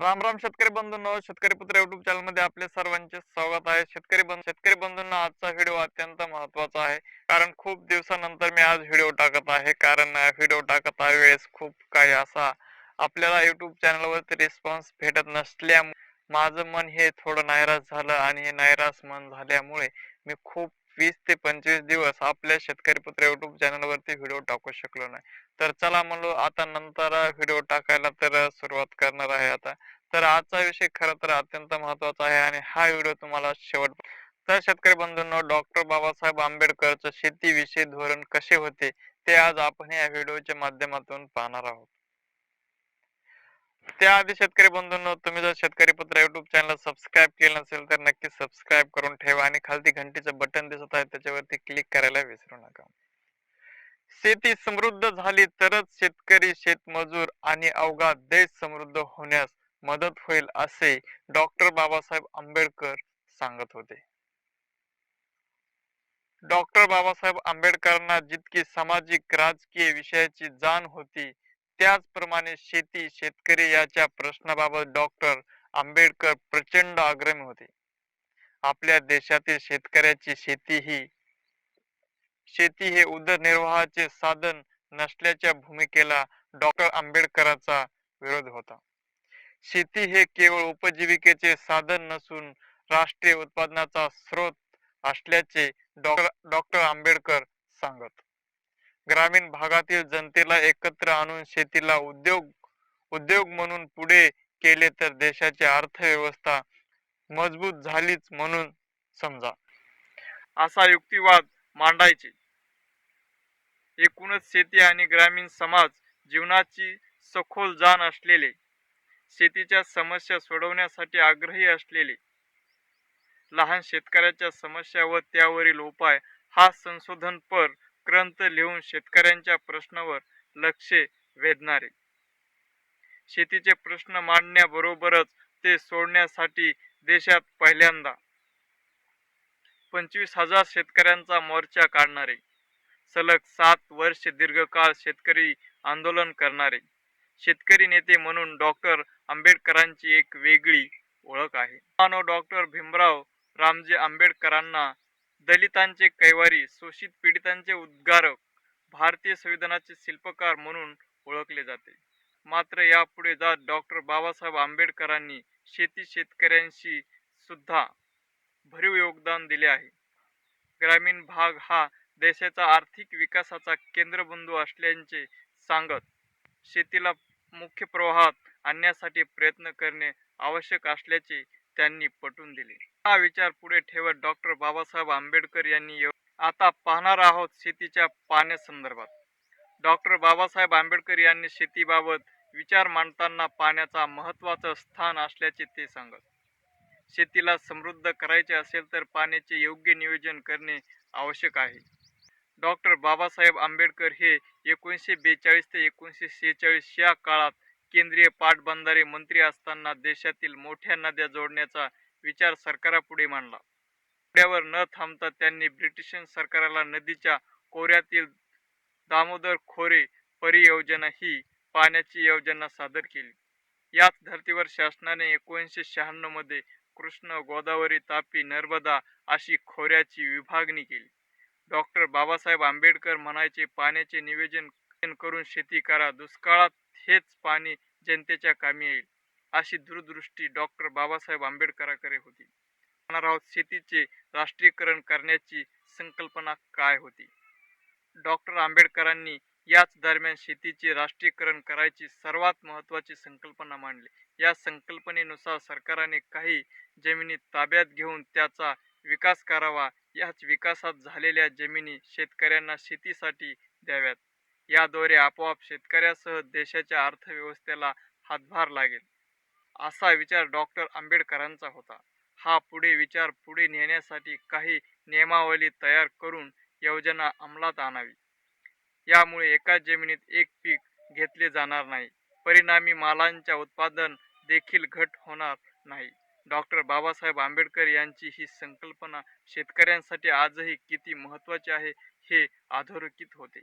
राम राम शेतकरी बंधूंनो शेतकरी पुत्र युट्यूब चॅनलमध्ये आपले सर्वांचे स्वागत आहे. शेतकरी बंधू शेतकरी बंधूंना आजचा व्हिडिओ अत्यंत महत्त्वाचा आहे. कारण खूप दिवसानंतर मी आज व्हिडिओ टाकत आहे. कारण व्हिडिओ टाकत आहे वेळेस खूप काही असा आपल्याला युट्यूब चॅनलवरती रिस्पॉन्स भेटत नसल्यामुळे माझं मन हे थोडं नैराश झालं आणि हे नैराश मन झाल्यामुळे मी खूप वीस ते पंचवीस दिवस आपल्या शेतकरी पुत्र युट्यूब चॅनलवरती व्हिडिओ टाकू शकलो नाही. तर चला म्हणलो आता नंतर व्हिडिओ टाकायला तर सुरुवात करणार आहे आता. तर आजचा विषय खरं तर अत्यंत महत्त्वाचा आहे आणि हा व्हिडिओ तुम्हाला शेवट तर शेतकरी बंधूंनो डॉक्टर बाबासाहेब आंबेडकरचं शेतीविषयी धोरण कसे होते ते आज आपण या व्हिडिओच्या माध्यमातून पाहणार आहोत. त्याआधी शेतकरी बंधूंनो तुम्ही जर शेतकरी पत्र युट्यूब चॅनल सबस्क्राईब केलं नसेल तर नक्की सबस्क्राईब करून ठेवा आणि खालती घंटीचं बटन दिसत आहे त्याच्यावरती क्लिक करायला विसरू नका. शेती समृद्ध झाली तरच शेतकरी शेतमजूर आणि अवघा देश समृद्ध होण्यास मदत होईल असे डॉक्टर बाबासाहेब आंबेडकर सांगत होते. डॉक्टर बाबासाहेब आंबेडकरांना जितकी सामाजिक राजकीय विषयाची जाण होती त्याचप्रमाणे शेती शेतकरी याच्या प्रश्नाबाबत डॉक्टर आंबेडकर प्रचंड आग्रमी होते. आपल्या देशातील शेतकऱ्याची शेती ही शेती हे उदरनिर्वाहाचे साधन नसल्याच्या भूमिकेला डॉक्टर आंबेडकरांचा विरोध होता. शेती हे केवळ उपजीविकेचे साधन नसून राष्ट्रीय उत्पादनाचा स्रोत असल्याचे डॉक्टर डॉक्टर आंबेडकर सांगत. ग्रामीण भागातील जनतेला एकत्र आणून शेतीला उद्योग उद्योग म्हणून पुढे केले तर देशाची अर्थव्यवस्था मजबूत झालीच म्हणून समजा. असा युक्तिवाद मांडायचे. एकूणच शेती आणि ग्रामीण समाज जीवनाची सखोल जाण असलेले शेतीच्या समस्या सोडवण्यासाठी आग्रही असलेले लहान शेतकऱ्याच्या समस्या व त्यावरील उपाय हा संशोधनपर ग्रंथ लिहून शेतकऱ्यांच्या प्रश्नावर लक्ष वेधणारे. शेतीचे प्रश्न मांडण्याबरोबरच ते सोडण्यासाठी देशात पहिल्यांदा पंचवीस हजार शेतकऱ्यांचा मोर्चा काढणारे. सलग सात वर्ष दीर्घकाळ शेतकरी आंदोलन करणारे. शेतकरी नेते म्हणून डॉक्टर आंबेडकरांची एक वेगळी ओळख आहे. मानव डॉक्टर भीमराव रामजी आंबेडकरांना दलितांचे कैवारी शोषित पीडितांचे उद्गारक भारतीय संविधानाचे शिल्पकार म्हणून ओळखले जाते. मात्र यापुढे जात डॉक्टर बाबासाहेब आंबेडकरांनी शेती शेतकऱ्यांशी सुद्धा भरीव योगदान दिले आहे. ग्रामीण भाग हा देशाचा आर्थिक विकासाचा केंद्रबिंदू असल्याचे सांगत शेतीला मुख्य प्रवाहात आणण्यासाठी प्रयत्न करणे आवश्यक असल्याचे त्यांनी पटवून दिले. हा विचार पुढे ठेवत डॉक्टर बाबासाहेब आंबेडकर यांनी आता पाहणार आहोत शेतीच्या पाण्यासंदर्भात. डॉक्टर बाबासाहेब आंबेडकर यांनी शेतीबाबत विचार मांडताना पाण्याचा महत्त्वाचं स्थान असल्याचे ते सांगत. शेतीला समृद्ध करायचे असेल तर पाण्याचे योग्य नियोजन करणे आवश्यक आहे. डॉक्टर बाबासाहेब आंबेडकर हे एकोणीसशे बेचाळीस ते एकोणीसशे शेहेचाळीस या काळात केंद्रीय पाटबंधारे मंत्री असताना देशातील मोठ्या नद्या जोडण्याचा विचार सरकारापुढे मांडला. पुढ्यावर न थांबता त्यांनी ब्रिटिश सरकाराला नदीच्या कोऱ्यातील दामोदर खोरे परियोजना ही पाण्याची योजना सादर केली. याच धर्तीवर शासनाने एकोणीसशे शहाण्णवमध्ये कृष्ण गोदावरी तापी नर्मदा अशी खोऱ्याची विभागणी केली. डॉक्टर बाबासाहेब आंबेडकर म्हणायचे पाण्याचे नियोजन करून शेती करा दुष्काळात हेच पाणी जनतेच्या कामी येईल अशी दूरदृष्टी डॉक्टर बाबासाहेब आंबेडकरांकडे होती. पाहणार आहोत शेतीचे राष्ट्रीयकरण करण्याची संकल्पना काय होती? डॉक्टर आंबेडकरांनी याच दरम्यान शेतीचे राष्ट्रीयकरण करायची सर्वात महत्त्वाची संकल्पना मांडली. या संकल्पनेनुसार सरकारने काही जमिनी ताब्यात घेऊन त्याचा विकास करावा. याच विकासात झालेल्या जमिनी शेतकऱ्यांना शेतीसाठी द्याव्यात. याद्वारे आपोआप शेतकऱ्यासह देशाच्या अर्थव्यवस्थेला हातभार लागेल असा विचार डॉक्टर आंबेडकरांचा होता. हा पुढे विचार पुढे नेण्यासाठी काही नियमावली तयार करून योजना अंमलात आणावी. यामुळे एकाच जमिनीत एक पीक घेतले जाणार नाही. परिणामी मालांच्या उत्पादन देखील घट होणार नाही. डॉक्टर बाबासाहेब आंबेडकर यांची ही संकल्पना शेतकऱ्यांसाठी आजही किती महत्त्वाची आहे हे अधोरेखित होते.